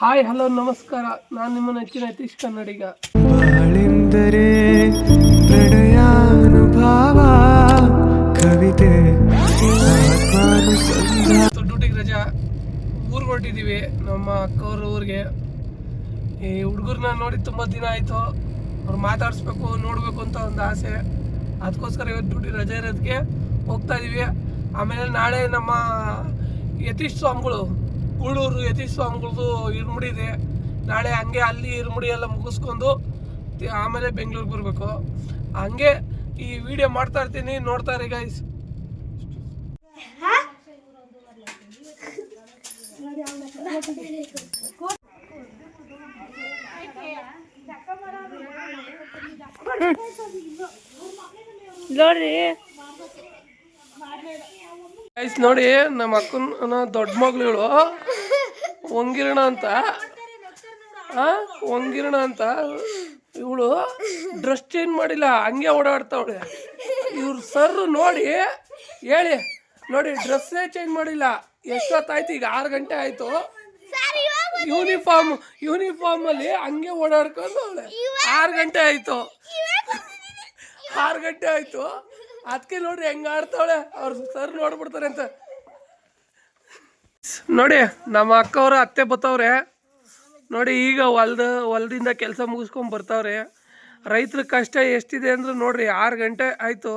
Hi hello ನಮಸ್ಕಾರ. ನಾನು ನಿಮ್ಮ ನೆಚ್ಚಿನ ಯತೀಶ್ ಕನ್ನಡಿಗ. ಬಾಳೆಂದರೆ ಪ್ರಣಯಾನುಭಾವ ಕವಿತೆ ಡ್ಯೂಟಿಗೆ ರಜಾ. ಊರಿಗೆ ಹೊರಟಿದ್ದೀವಿ ನಮ್ಮ ಅಕ್ಕವ್ರ ಊರಿಗೆ. ಈ ಹುಡುಗರನ್ನ ನೋಡಿ ತುಂಬ ದಿನ ಆಯಿತು. ಅವ್ರು ಮಾತಾಡಿಸ್ಬೇಕು ನೋಡಬೇಕು ಅಂತ ಒಂದು ಆಸೆ. ಅದಕ್ಕೋಸ್ಕರ ಇವತ್ತು ಡ್ಯೂಟಿ ರಜೆ ಇರೋದಕ್ಕೆ ಹೋಗ್ತಾ ಇದೀವಿ. ಆಮೇಲೆ ನಾಳೆ ನಮ್ಮ ಯತೀಶ್ ಸ್ವಾಮಿಗಳು ಗೂಳೂರು ಯತೀಶ್ ಇರುಮುಡಿ ಇದೆ. ನಾಳೆ ಹಂಗೆ ಅಲ್ಲಿ ಇರ್ಮುಡಿ ಎಲ್ಲ ಮುಗಿಸ್ಕೊಂಡು ಆಮೇಲೆ ಬೆಂಗಳೂರಿಗೆ ಬರಬೇಕು. ಹಂಗೆ ಈ ವಿಡಿಯೋ ಮಾಡ್ತಾ ಇರ್ತೀನಿ ನೋಡ್ತಾರೆ ಗೈಸ್ ನೋಡ್ರಿ. ಗೈಸ್ ನೋಡಿ, ನಮ್ಮ ಅಕ್ಕನ ದೊಡ್ಡ ಮಗಳು. ಒಂಗಿರಣ ಅಂತ. ಒಂಗಿರಣ ಅಂತ. ಇವಳು ಡ್ರೆಸ್ ಚೇಂಜ್ ಮಾಡಿಲ್ಲ, ಹಂಗೆ ಓಡಾಡ್ತಾವಳೆ. ಇವ್ರು ಸರ್ ನೋಡಿ, ಹೇಳಿ, ನೋಡಿ ಡ್ರೆಸ್ಸೇ ಚೇಂಜ್ ಮಾಡಿಲ್ಲ. ಎಷ್ಟೊತ್ತಾಯ್ತು? ಈಗ ಆರು ಗಂಟೆ ಆಯ್ತು. ಯೂನಿಫಾರ್ಮ್ ಯೂನಿಫಾರ್ಮ್ ಅಲ್ಲಿ ಹಂಗೆ ಓಡಾಡ್ಕೊಂಡು ಅವಳೆ. ಆರು ಗಂಟೆ ಆಯ್ತು. ಆರು ಗಂಟೆ ಆಯ್ತು. ಅದಕ್ಕೆ ನೋಡ್ರಿ ಹೆಂಗ ಆಡ್ತಾವಳೆ. ಅವ್ರ ಸರ್ ನೋಡ್ಬಿಡ್ತಾರೆ ಅಂತ. ನೋಡಿ, ನಮ್ಮ ಅಕ್ಕವ್ರ, ಅತ್ತೆ ಬತ್ತವ್ರೆ. ನೋಡಿ, ಈಗ ಹೊಲ್ದ, ಹೊಲದಿಂದ ಕೆಲಸ ಮುಗಿಸ್ಕೊಂಡು ಬರ್ತಾವ್ರೆ. ರೈತರ ಕಷ್ಟ ಎಷ್ಟಿದೆ ಅಂದ್ರೆ ನೋಡ್ರಿ, ಆರು ಗಂಟೆ ಆಯ್ತು.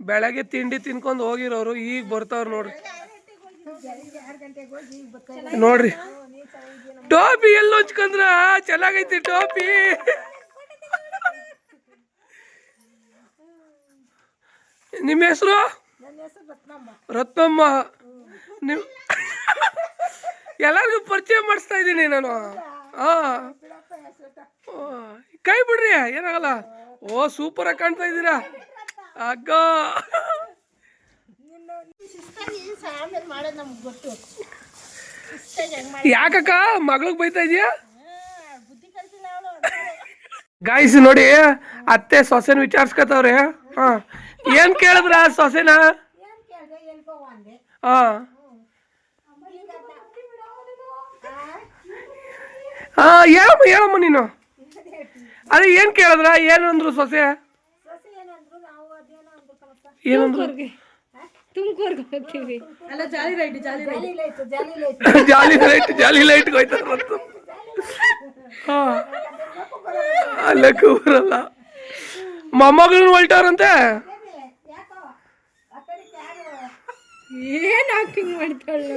ಬೆಳಗ್ಗೆ ತಿಂಡಿ ತಿನ್ಕೊಂಡು ಹೋಗಿರೋರು, ಈಗ ಬರ್ತಾವ್ರ ನೋಡ್ರಿ. ನೋಡ್ರಿ. ಟೋಪಿ ಎಲ್ಲಿ ಹೊಂಚ್ಕಂದ್ರ ಚೆನ್ನಾಗೈತಿ, ಟೋಪಿ. ನಿಮ್ಮ ಹೆಸರು? ರತ್ನಮ್ಮ. ನಿಮ್ ಎಲ್ಲರಿಗೂ ಪರಿಚಯ ಮಾಡಿಸ್ತಾ ಇದ್ದೀನಿ ನಾನು. ಹಾಂ. ಕೈ ಬಿಡ್ರಿ ಏನಾಗಲ್ಲ. ಓ ಸೂಪರಾಗಿ ಆಗಿ ಕಾಣ್ತಾ ಇದ್ದೀರಾ? ಅಗ್ಗ. ಯಾಕಕ್ಕ ಮಗಳಿಗೆ ಬೈತಾ ಇದೀಯಾ? ಗಾಯ್ಸ್ ನೋಡಿ ಅತ್ತೆ ಸೊಸೆನ ವಿಚಾರಿಸ್ಕೊತಾವ್ರೆ. ಹಾ. ಏನ್ ಕೇಳಿದ್ರ ಸೊಸೆನ? ಹಾ ಹಾ ಹೇಳಮ್ಮ ಹೇಳಮ್ಮ ನೀನು. ಅದೇ ಏನ್ ಕೇಳಿದ್ರ? ಏನು ಅಂದ್ರು ಸೊಸೆ? ಸೊಸೆ ಏನಂದ್ರು? ಏನಂದ್ರು? ತುಮಕೂರ್ಗೆ. ಹೋಗ್ತೀವಿ. ಅಲ್ಲ jolly right jolly light jolly light. Jolly light jolly light ಹೋಯ್ತಾರ ಹಾ ಅಲ್ಲಕ್ಕೂ ಬರಲ್ಲ. ಮೊಮ್ಮಗಳನ್ನ ಹೊಲ್ಟಾರಂತೆ ಏನ್ ಆಕ್ಟಿಂಗ್ ಮಾಡ್ತಾಳೆ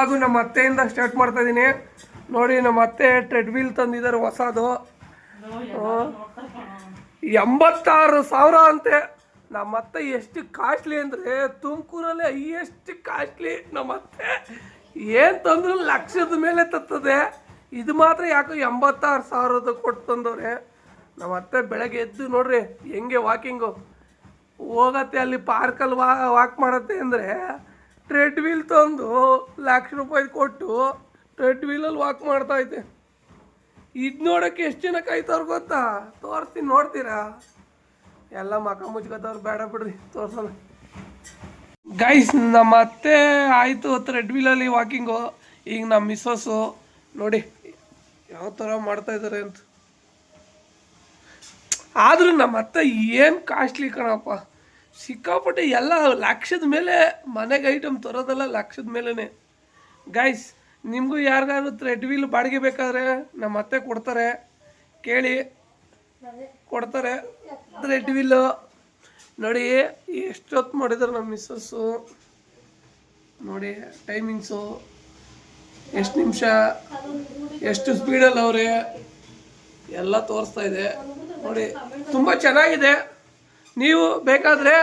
ಅದು ನಮ್ಮ ಅತ್ತೆಯಿಂದ ಸ್ಟಾರ್ಟ್ ಮಾಡ್ತಾ ಇದ್ದೀನಿ ನೋಡಿ, ನಮ್ಮ ಅತ್ತೆ ಟ್ರೆಡ್ಮಿಲ್ ತಂದಿದ್ದಾರೆ ಹೊಸದು. ಎಂಬತ್ತಾರು ಸಾವಿರ ಅಂತೆ. ನಮ್ಮ ಅತ್ತೆ ಎಷ್ಟು ಕಾಸ್ಟ್ಲಿ ಅಂದರೆ ತುಮಕೂರಲ್ಲಿ ಎಷ್ಟು ಕಾಸ್ಟ್ಲಿ ನಮ್ಮ ಅತ್ತೆ ಏನು ತಂದ್ರು ಲಕ್ಷದ ಮೇಲೆ ತತ್ತದೆ. ಇದು ಮಾತ್ರ ಯಾಕೋ ಎಂಬತ್ತಾರು ಸಾವಿರದ ಕೊಟ್ಟು ತಂದವ್ರೆ. ನಮ್ಮ ಅತ್ತೆ ಬೆಳಗ್ಗೆ ಎದ್ದು ನೋಡ್ರಿ, ಹೆಂಗೆ ವಾಕಿಂಗು ಹೋಗತ್ತೆ ಅಲ್ಲಿ ಪಾರ್ಕಲ್ಲಿ ವಾ ವಾಕ್ ಮಾಡತ್ತೆ ಅಂದರೆ ಟ್ರೆಡ್ ವೀಲ್ ತಂದು ಲಕ್ಷ ರೂಪಾಯಿ ಕೊಟ್ಟು ಟ್ರೆಡ್ ವೀಲಲ್ಲಿ ವಾಕ್ ಮಾಡ್ತಾ ಐತೆ ಇದು ನೋಡೋಕ್ಕೆ ಎಷ್ಟು ಜನ ಕಾಯ್ತವ್ರು ಗೊತ್ತಾ? ತೋರಿಸ್ತೀನಿ, ನೋಡ್ತೀರಾ? ಎಲ್ಲ ಮಕ ಮುಚ್ಕೋತವ್ರು ಬೇಡ ಬಿಡ್ರಿ, ತೋರ್ಸೋಣ. ಗೈಸ್ ನಮ್ಮ ಅತ್ತೆ ಆಯಿತು ಥ್ರೆಡ್ ವೀಲಲ್ಲಿ ವಾಕಿಂಗು ಈಗ ನಮ್ಮ ಮಿಸ್ಸಸ್ಸು ನೋಡಿ, ಯಾವ ಥರ ಮಾಡ್ತಾ ಇದ್ದಾರೆ ಅಂತ. ಆದರೂ ನಮ್ಮ ಅತ್ತೆ ಏನು ಕಾಸ್ಟ್ಲಿ ಕಣಪ್ಪ. ಸಿಕ್ಕಾಪಟ್ಟೆ ಎಲ್ಲ ಲಕ್ಷದ ಮೇಲೆ ಮನೆಗೆ ಐಟಮ್ ತರೋದೆಲ್ಲ ಲಕ್ಷದ ಮೇಲೇ ಗೈಸ್ ನಿಮಗೂ ಯಾರಿಗಾದ್ರು ತ್ರೆಡ್ ವೀಲ್ ಬಾಡಿಗೆ ಬೇಕಾದ್ರೆ ನಮ್ಮ ಅತ್ತೆ ಕೊಡ್ತಾರೆ. ಕೇಳಿ. ಕೊಡ್ತಾರೆ. ತ್ರೆಡ್ ವೀಲು ನೋಡಿ, ಎಷ್ಟೊತ್ತು ಮಾಡಿದ್ರು ನಮ್ಮ ಮಿಸ್ಸಸ್ಸು ನೋಡಿ ಟೈಮಿಂಗ್ಸು ಎಷ್ಟು ನಿಮಿಷ? ಎಷ್ಟು ಸ್ಪೀಡಲ್ಲಿ ಅವರೇ? ಎಲ್ಲ ತೋರಿಸ್ತಾ ಇದೆ. ನೋಡಿ, ತುಂಬ ಚೆನ್ನಾಗಿದೆ. ನೀವು ಬೇಕಾದರೆ